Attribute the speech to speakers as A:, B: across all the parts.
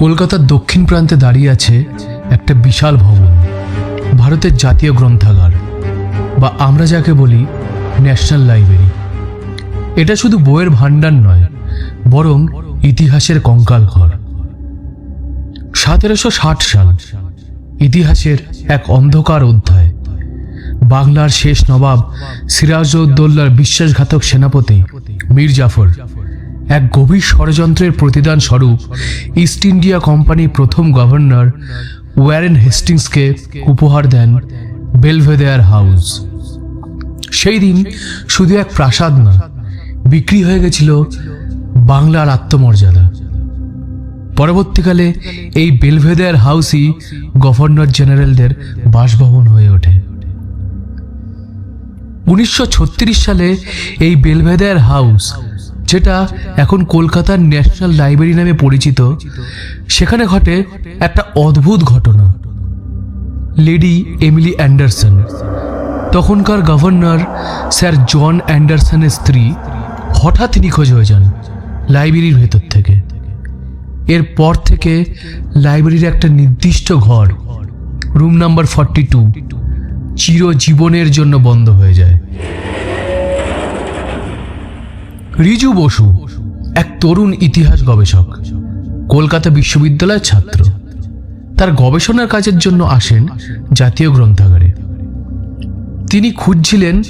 A: কলকাতার দক্ষিণ প্রান্তে দাঁড়িয়ে আছে একটা বিশাল ভবন, ভারতের জাতীয় গ্রন্থাগার, বা আমরা যাকে বলি ন্যাশনাল লাইব্রেরি। এটা শুধু বইয়ের ভাণ্ডার নয়, বরং ইতিহাসের কঙ্কাল ঘর। সতেরোশো ষাট সাল ইতিহাসের এক অন্ধকার অধ্যায়, বাংলার শেষ নবাব সিরাজউদ্দৌলার বিশ্বাসঘাতক সেনাপতি মীর জাফর এক গভীর ষড়যন্ত্রের প্রতিদান স্বরূপ ইস্ট ইন্ডিয়া কোম্পানির প্রথম গভর্নর ওয়ারেন হেস্টিংসকে উপহার দেন বেলভেদেয়ার হাউস সেই দিন শুধু এক প্রাসাদ না, বিক্রি হয়ে গেছিল বাংলার আত্মমর্যাদা। পরবর্তীকালে এই বেলভেদেয়ার হাউসই গভর্নর জেনারেলদের বাসভবন হয়ে ওঠে। উনিশশো ছত্রিশ সালে এই বেলভেদেয়ার হাউস যেটা এখন কলকাতার ন্যাশনাল লাইব্রেরি নামে পরিচিত। সেখানে ঘটে একটা অদ্ভুত ঘটনা। Lady Emily Anderson. তখনকার গভর্নর স্যার জন অ্যান্ডারসনের স্ত্রী হঠাৎ নিখোঁজ হয়ে যান লাইব্রেরির ভেতর থেকে। এরপর থেকে লাইব্রেরির একটা নির্দিষ্ট ঘর, রুম নাম্বার ফর্টি টু, চিরজীবনের জন্য বন্ধ হয়ে যায়। রিজু বসু, এক তরুণ ইতিহাস গবেষক, কলকাতা বিশ্ববিদ্যালয়ের ছাত্র। তার গবেষণার কাজের জন্য আসেন জাতীয় গ্রন্থাগারে। তিনি খুঁজছিলেন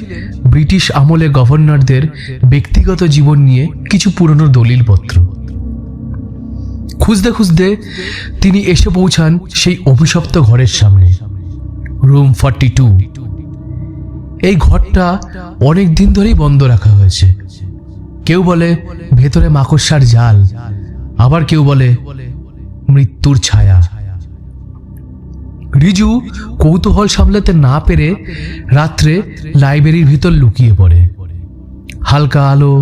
A: ব্রিটিশ আমলে গভর্নরদের ব্যক্তিগত জীবন নিয়ে কিছু পুরনো দলিলপত্র। খুঁজতে খুঁজতে তিনি এসে পৌঁছান সেই অভিশপ্ত ঘরের সামনে, রুম ফর্টি টু। এই ঘরটা অনেক দিন ধরেই বন্ধ রাখা হয়েছে। কেউ বলে ভেতরে মাকড়সার জাল। আবার কেউ বলে মৃত্যুর ছায়া। রিজু কৌতূহল সামলাতে না পেরে রাত্রে লাইব্রেরির ভিতর লুকিয়ে পড়ে। হালকা আলো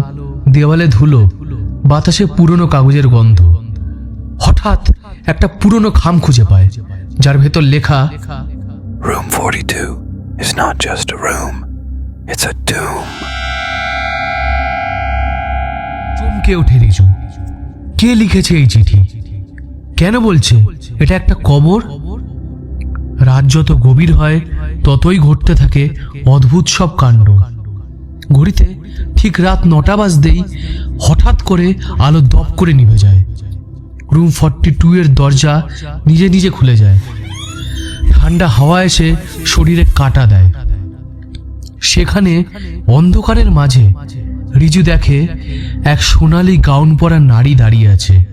A: দেওয়ালে ধুলো বাতাসে পুরনো কাগজের গন্ধ। হঠাৎ একটা পুরনো খাম খুঁজে পায় যার ভেতর লেখা
B: 42 is not just a room, it's a tomb.
A: চমকে ওঠে রিজু? কে লিখেছে এই চিঠি? কেন বলছে? এটা একটা কবর? রাত যত গভীর হয়, ততই ঘটতে থাকে অদ্ভুত সব কাণ্ড। ঘড়িতে ঠিক রাত নটা বাজতেই হঠাৎ করে আলো দপ করে নিভে যায়। রুম ফর্টি টু এর দরজা নিজে নিজে খুলে যায়। ঠান্ডা হাওয়া এসে শরীরে কাটা দেয়। সেখানে অন্ধকারের মাঝে রিজু দেখে এক সোনালি গাউন পরা নারী দাঁড়িয়ে আছে।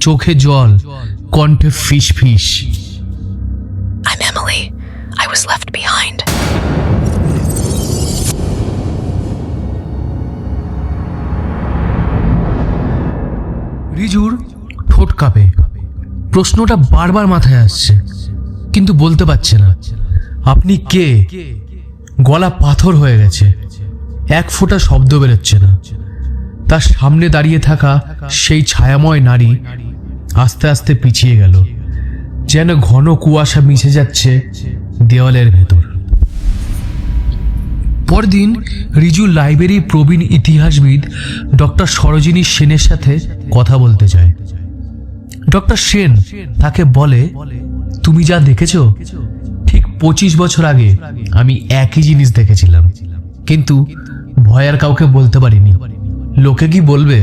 A: চোখে জল কণ্ঠে ফিস ফিস।
C: I'm Emily. I was left behind.
A: রিজুর ঠোঁট কাঁপে। প্রশ্নটা বারবার মাথায় আসছে কিন্তু বলতে পারছে না। আপনি কে? গলা পাথর হয়ে গেছে। এক ফোঁটা শব্দ বেরোচ্ছে না। তার সামনে দাঁড়িয়ে থাকা সেই ছায়াময় নারী আস্তে আস্তে পিছিয়ে গেল, যেন ঘন কুয়াশা মিশে যাচ্ছে দেওয়ালের ভেতর। পরদিন রিজু লাইব্রেরি প্রবীণ ইতিহাসবিদ ডক্টর সরোজিনী সেনের সাথে কথা বলতে চায় ডক্টর সেন তাকে বলে, তুমি যা দেখেছ, ঠিক পঁচিশ বছর আগে আমি একই জিনিস দেখেছিলাম। কিন্তু ভয় আর কাউকে বলতে পারিনি। লোকে কি বলবে?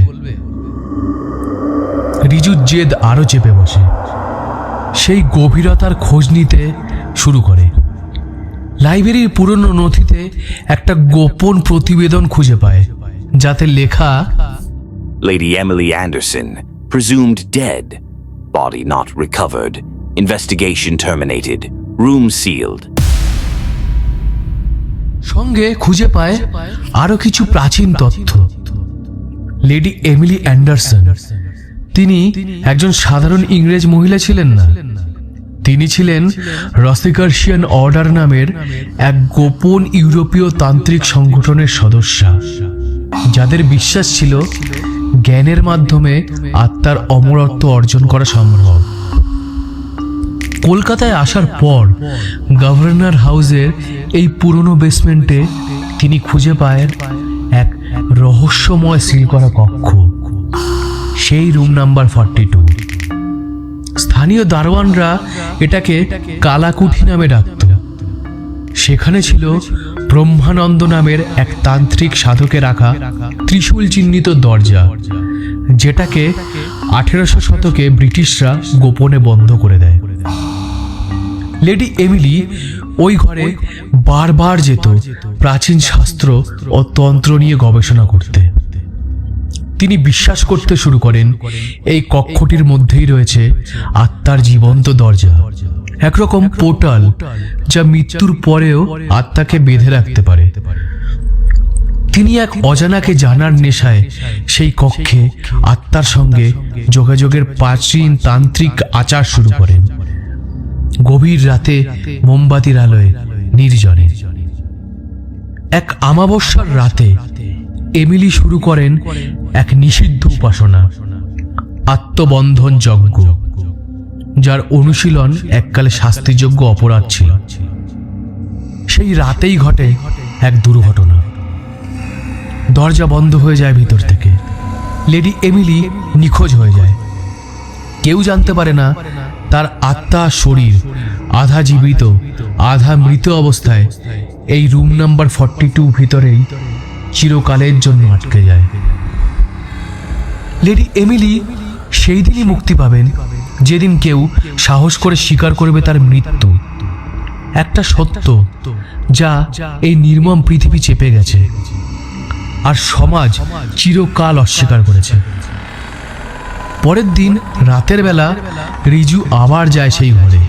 A: রিজুর জেদ আরও চেপে বসে। সেই গভীরতার খোঁজ নিতে শুরু করে। লাইব্রেরির পুরনো নথিতে একটা গোপন প্রতিবেদন খুঁজে পায়, যাতে লেখা
D: Lady Emily Anderson presumed dead body not recovered investigation terminated room sealed
A: সঙ্গে খুঁজে পায় আরও কিছু প্রাচীন তথ্য। লেডি এমিলি অ্যান্ডারসন তিনি একজন সাধারণ ইংরেজ মহিলা ছিলেন না। তিনি ছিলেন রসিকার্সিয়ান অর্ডার নামের এক গোপন ইউরোপীয় তান্ত্রিক সংগঠনের সদস্যা। যাদের বিশ্বাস ছিল জ্ঞানের মাধ্যমে আত্মার অমরত্ব অর্জন করা সম্ভব। কলকাতায় আসার পর গভর্নর হাউসের এই পুরনো বেসমেন্টে তিনি খুঁজে পায় এক রহস্যময় সিল করা কক্ষ। সেই রুম নাম্বার ফর্টি টু স্থানীয় দারোয়ানরা এটাকে কালাকুঠি নামে ডাকত। সেখানে ছিল ব্রহ্মানন্দ নামের এক তান্ত্রিক সাধকে রাখা ত্রিশূল চিহ্নিত দরজা, যেটাকে আঠেরোশো শতকে ব্রিটিশরা গোপনে বন্ধ করে দেয়। লেডি এমিলি ওই ঘরে বারবার যেত প্রাচীন শাস্ত্র ও তন্ত্র নিয়ে গবেষণা করতে। তিনি বিশ্বাস করতে শুরু করেন, এই কক্ষটির মধ্যেই রয়েছে আত্মার জীবন্ত দরজা। একরকম পোর্টাল যা মৃত্যুর পরেও আত্মাকে বেঁধে রাখতে পারে। তিনি এক অজানাকে জানার নেশায় সেই কক্ষে আত্মার সঙ্গে যোগাযোগের প্রাচীন তান্ত্রিক আচার শুরু করেন। গভীর রাতে মোমবাতির আলোয় নির্জনে। এক আমাবস্যার রাতে এমিলি শুরু করেন এক নিষিদ্ধ উপাসনা, আত্মবন্ধন যজ্ঞ, যার অনুশীলন এককালে শাস্তিযোগ্য অপরাধ ছিল। সেই রাতেই ঘটে এক দুর্ঘটনা। দরজা বন্ধ হয়ে যায় ভিতর থেকে। লেডি এমিলি নিখোঁজ হয়ে যায়। কেউ জানতে পারে না তার আত্মা শরীর আধা জীবিত আধা মৃত অবস্থায় এই রুম নাম্বার ফর্টি টু ভিতরেই চিরকালের জন্য আটকে যায়। লেডি এমিলি সেই দিনই মুক্তি পাবেন, যেদিন কেউ সাহস করে স্বীকার করবে তার মৃত্যু। একটা সত্য যা এই নির্মম পৃথিবী চেপে গেছে, আর সমাজ চিরকাল অস্বীকার করেছে। পরের দিন রাতের বেলা রিজু আবার যায় সেই ঘরে।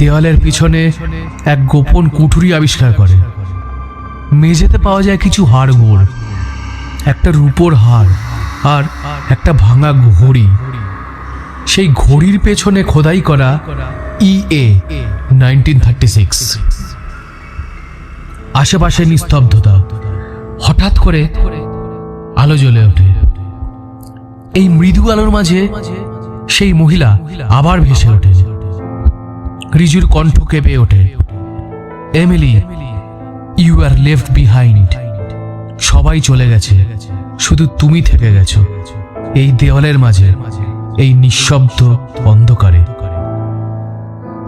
A: দেওয়ালের পিছনে এক গোপন কুঠুরি আবিষ্কার করে। মেঝেতে পাওয়া যায় কিছু হাড়গোড়, একটা রূপোর হাড় আর একটা ভাঙা ঘড়ি। সেই ঘড়ির পেছনে খোদাই করা E A nineteen thirty six আশেপাশে নিস্তব্ধতা, হঠাৎ করে আলো জ্বলে ওঠে। এই মৃদু আলোর মাঝে সেই মহিলা আবার ভেসে ওঠে রিজুর কণ্ঠ কেঁপে ওঠে। Emily you are left behind সবাই চলে গেছে। শুধু তুমি থেকে গেছো। এই দেওয়ালের মাঝে, এই নিঃশব্দ অন্ধকারে।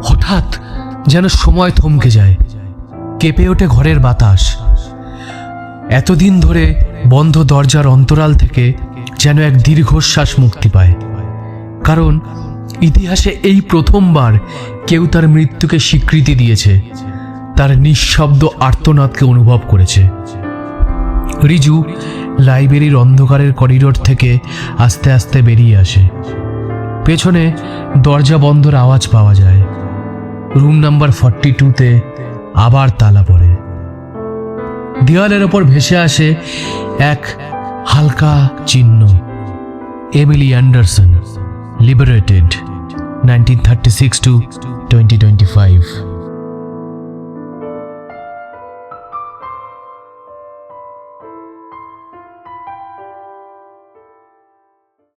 A: হঠাৎ যেন সময় থমকে যায়। কেঁপে ওঠে ঘরের বাতাস। এতদিন ধরে বন্ধ দরজার অন্তরাল থেকে যেন এক দীর্ঘশ্বাস মুক্তি পায়। কারণ ইতিহাসে এই প্রথমবার কেউ তার মৃত্যুকে স্বীকৃতি দিয়েছে। তার নিঃশব্দ আর্তনাদকে অনুভব করেছে। রিজু লাইব্রেরির অন্ধকারের করিডোর থেকে আস্তে আস্তে বেরিয়ে আসে। পেছনে দরজা বন্ধর আওয়াজ পাওয়া যায়। রুম নাম্বার ফর্টি টুতে আবার তালা পড়ে। দেওয়ালের ওপর ভেসে আসে এক হালকা চিহ্ন। Emily Anderson liberated nineteen thirty six to twenty twenty five